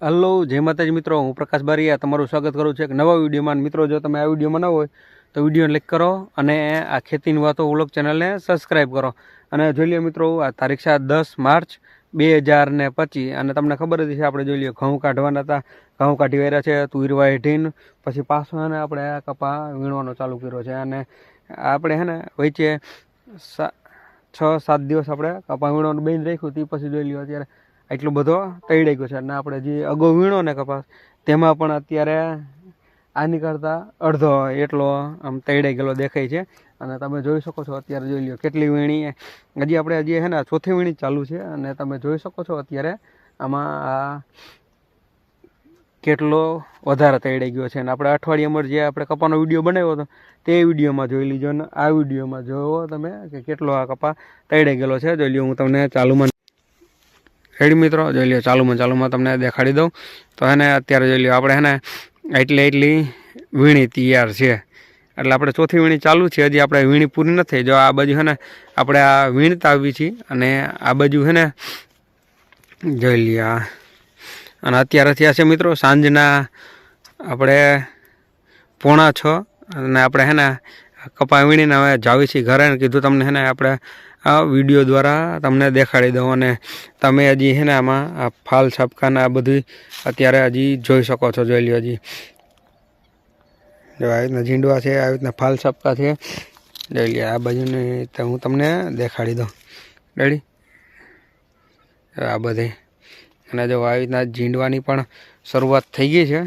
Hello, જય માતાજી મિત્રો. હું પ્રકાશ બારીયા તમારું સ્વાગત કરું છું એક નવા વિડીયોમાં. મિત્રો, જો તમે આ વિડીયોમાં ન હોય, તો વીડિયો લાઈક કરો અને આ ખેતીની વાતો ઓલોક ચેનલને સબસ્ક્રાઈબ કરો. અને જોઈ લ્યો મિત્રો, આ તારીખ છે દસ માર્ચ બે હજાર ને પચીસ. અને તમને ખબર જ છે આપણે જોઈ લઈએ ઘઉં કાઢવાના હતા. ઘઉં કાઢી વાર્યા છે તુરવા હેઠીન પછી પાછો હે ને આપણે કપા વીણવાનો ચાલુ કર્યો છે. અને આપણે હે ને વચ્ચે છ સાત દિવસ આપણે કપા વીણવાનું બેન રાખ્યું તે પછી જોઈ લ્યો અત્યારે એટલો બધો તૈડાઈ ગયો છે. અને આપણે જે અગાઉ વીણો ને કપાસ, તેમાં પણ અત્યારે આની કરતાં અડધો એટલો આમ તૈડાઈ ગયેલો દેખાય છે. અને તમે જોઈ શકો છો, અત્યારે જોઈ લો કેટલી વીણી હજી આપણે હજી છે ને ચોથી વીણી ચાલુ છે. અને તમે જોઈ શકો છો, અત્યારે આમાં આ કેટલો વધારે તૈડાઈ ગયો છે. અને આપણે અઠવાડિયામાં જે આપણે કપાનો વીડિયો બનાવ્યો હતો, તે વિડીયોમાં જોઈ લીજો. અને આ વિડીયોમાં જોવો તમે કે કેટલો આ કપા તૈડાઈ ગયેલો છે. જોઈ લો હું તમને ચાલુમાં રેડી મિત્રો, જોઈ લ્યો, ચાલુમાં ચાલુમાં તમને દેખાડી દઉં. તો એને અત્યારે જોઈ લ્યો, આપણે હેને એટલી એટલી વીણી તૈયાર છે. એટલે આપણે ચોથી વીણી ચાલુ છે, હજી આપણે વીણી પૂરી નથી જો આ બાજુ હેને, આપણે આ વીણતા આવી છીએ, અને આ બાજુ હેને, જોઈ લઈએ અને અત્યારે થયા છે મિત્રો, સાંજના આપણે પોણા છ, અને આપણે હે ને કપા વીણીને હવે જાવી છીએ ઘરે કીધું તમને હેને આપણે આ વીડિયો દ્વારા તમને દેખાડી દઉં અને તમે હજી હે ને આમાં આ ફાલ છાપકાને આ બધી અત્યારે હજી જોઈ શકો છો, જોઈ લો હજી. જો આવી રીતના ઝીંડવા છે આવી રીતના ફાલ છાપકા છે. જોઈ લે આ બાજુની હું તમને દેખાડી દઉં. ડેડી આ બધે. અને જો આવી રીતના ઝીંડવાની પણ શરૂઆત થઈ ગઈ છે.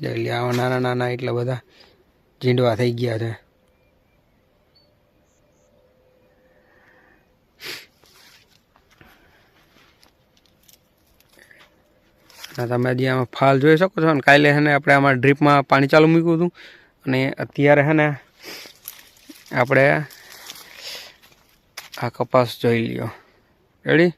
જોઈ લે આવા નાના નાના એટલા બધા ઝીંડવા થઈ ગયા છે. તમે હજી આમાં ફાલ જોઈ શકો છો ને કાલે છે ને આપણે આમાં ડ્રીપમાં પાણી ચાલુ મૂક્યું હતું. અને અત્યારે છે ને આપણે આ કપાસ જોઈ લ્યો. રેડી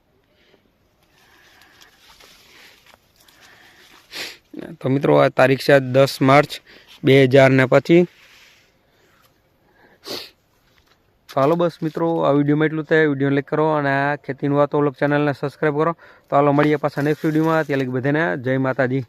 તો મિત્રો, આ તારીખ છે દસ માર્ચ. બે હજાર ને પચીસ ચાલો બસ મિત્રો, આ વિડીયોમાં એટલું થાય. વીડિયો લાઈક કરો અને આ ખેતીનું વાતો ચેનલને સબસ્ક્રાઈબ કરો. તો ચાલો મળીએ પાછા નેક્સ્ટ વિડીયોમાં. ત્યાં લગી બધાને જય માતાજી.